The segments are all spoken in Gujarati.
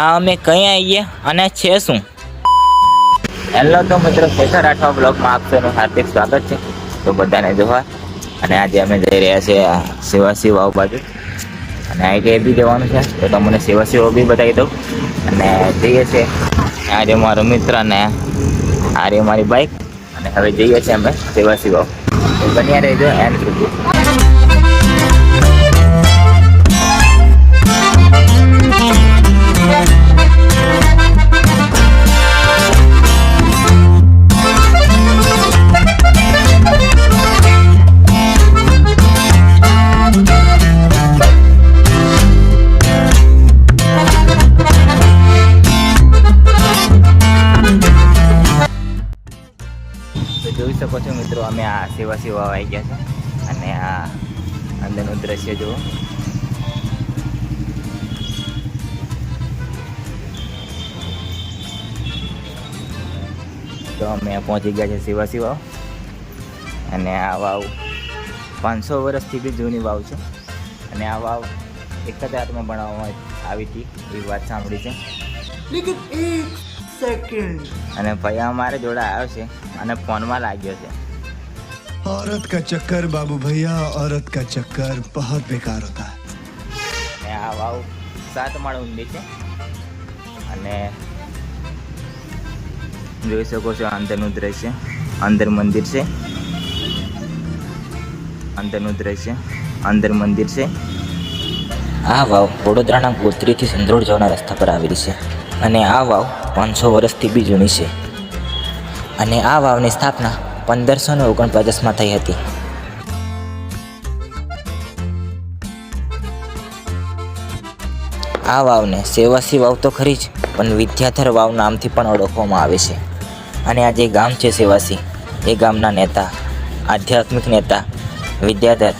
આ અમે કઈ આવીએ અને છે શું? હેલો તો મિત્રો કેસર રાઠવા બ્લોગમાં આપ સૌનું હાર્દિક સ્વાગત છે. તો બધાને જોવા અને આજે અમે જઈ રહ્યા છીએ આ સેવાસી વાવ બાજુ. અને આઈટીઆઈ બી જવાનું છે. તો તમને સેવાસી વાવ બી બતાવી દઉં. અને જઈએ છીએ. આજે મારો મિત્ર અને આ મારી બાઇક અને હવે જઈએ છીએ અમે સેવાસી વાવ બન્યા રહેજો એન્ડ સુધી. મિત્રો અમે આ સેવા સેવા આવી ગયા છે. અને આ અંદરનું દ્રશ્ય જુઓ. તો અમે પહોંચી ગયા છે સેવા સેવા. અને આ વાવ પાંચસો વર્ષથી બી જૂની વાવ છે. અને આ વાવ એક જ હાથમાં ભણાવવામાં આવી હતી એવી વાત સાંભળી છે. અને ભાઈ અમારે જોડે આવ્યો છે. અને ફોનમાં લાગ્યો છે. औरत का चक्कर बाबू भैया औरत का चक्कर बहुत बेकार होता है અને આ વાવ સાત માળ ઊંડી છે અને જોઈ શકો છો અંદરનું દ્રશ્ય અંદર મંદિર છે અંદરનું દ્રશ્ય અંદર મંદિર છે આ વાવ વડોદરાના ગોત્રીથી સંદ્રોડ જવાના રસ્તા પર આવેલી છે અને આ વાવ પાંચસો વર્ષથી બી જૂની છે અને આ વાવની સ્થાપના પંદરસો ને ઓગણપચાસમાં થઈ હતી. આ વાવને સેવાસી વાવ તો ખરી જ, પણ વિદ્યાધર વાવ નામથી પણ ઓળખવામાં આવે છે. અને આ જે ગામ છે સેવાસી, એ ગામના નેતા, આધ્યાત્મિક નેતા, વિદ્યાધર,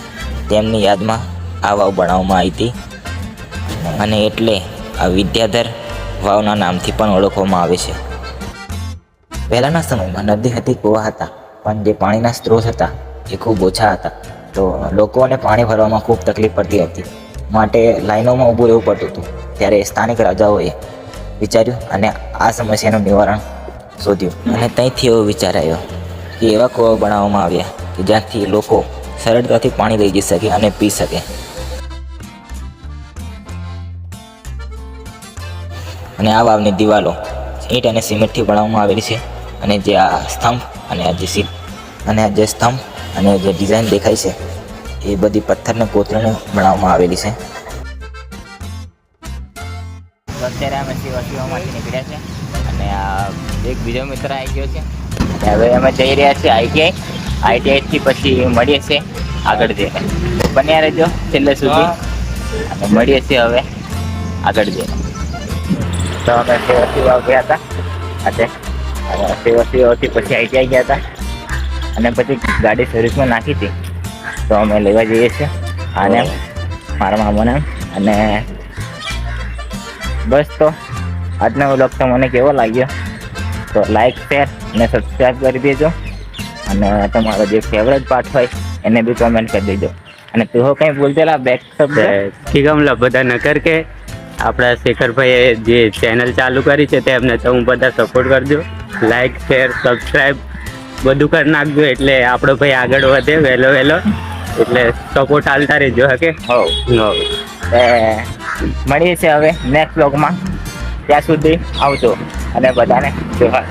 તેમની યાદમાં આ વાવ બનાવવામાં આવી હતી. અને એટલે આ વિદ્યાધર વાવના નામથી પણ ઓળખવામાં આવે છે. પહેલાંના સમયમાં નદી હતી, કુવા હતા. પણ જે પાણીના સ્ત્રોત હતા, એ ખૂબ ઓછા હતા. તો લોકોને પાણી ભરવામાં ખૂબ તકલીફ પડતી હતી. માટે લાઈનોમાં ઊભું રહેવું પડતું હતું. ત્યારે સ્થાનિક રાજાઓએ વિચાર્યું અને આ સમસ્યાનું નિવારણ શોધ્યું. અને ત્યાંથી એવો વિચાર આવ્યો કે એવા કૂવા બનાવવામાં આવ્યા કે જ્યાંથી લોકો સરળતાથી પાણી લઈ જઈ શકે અને પી શકે. અને આ વાવની દિવાલો ઈંટ અને સિમેન્ટથી બનાવવામાં આવેલી છે. અને જે આ સ્તંભ અને આ જે સી અને આ જે સ્તંભ અને જે ડિઝાઇન દેખાય છે, એ બધી પથ્થરને કોતરીને બનાવવામાં આવેલી છે. અત્યારે અમે શિવાશિવામાંથી નીકળ્યા છે અને આ એક બીજો મિત્ર આવી ગયો છે. હવે અમે જઈ રહ્યા છીએ આઈટીઆઈ. આઈટીઆઈથી પછી મળીએ છીએ આગળ જઈને. બન્યા રહેજો છેલ્લે સુધી. અને મળીએ છીએ હવે આગળ જઈને. તો અમે સેવા ગયા હતા. આજે અને સેવા હતી પછી આઈટીઆઈ ગયા હતા. અને પછી ગાડી સર્વિસમાં નાખી હતી. તો અમે લેવા જઈએ છીએ. આને મારા મામાને અને બસ તો આજનો વ્લોગ તમને કેવો લાગ્યો? તો લાઈક શેર અને સબસ્ક્રાઈબ કરી દેજો. અને તમારો જે ફેવરેટ પાર્ટ હોય એને બી કમેન્ટ કરી દેજો. અને તું કંઈ બોલતેલા બેક શબ્દ હમણાં બધા નકર કે આપણા શેખરભાઈએ જે ચેનલ ચાલુ કરી છે તેમને તો હું બધા સપોર્ટ કરજો લાઈક શેર સબસ્ક્રાઈબ બધું કરી નાખજો એટલે આપણો ભાઈ આગળ વધે. વહેલો વહેલો. એટલે સપોર્ટ હાલતા રહેજો હકે મળીએ છીએ હવે નેક્સ્ટ બ્લોગમાં ત્યાં સુધી આવજો અને બધાને જોહાર.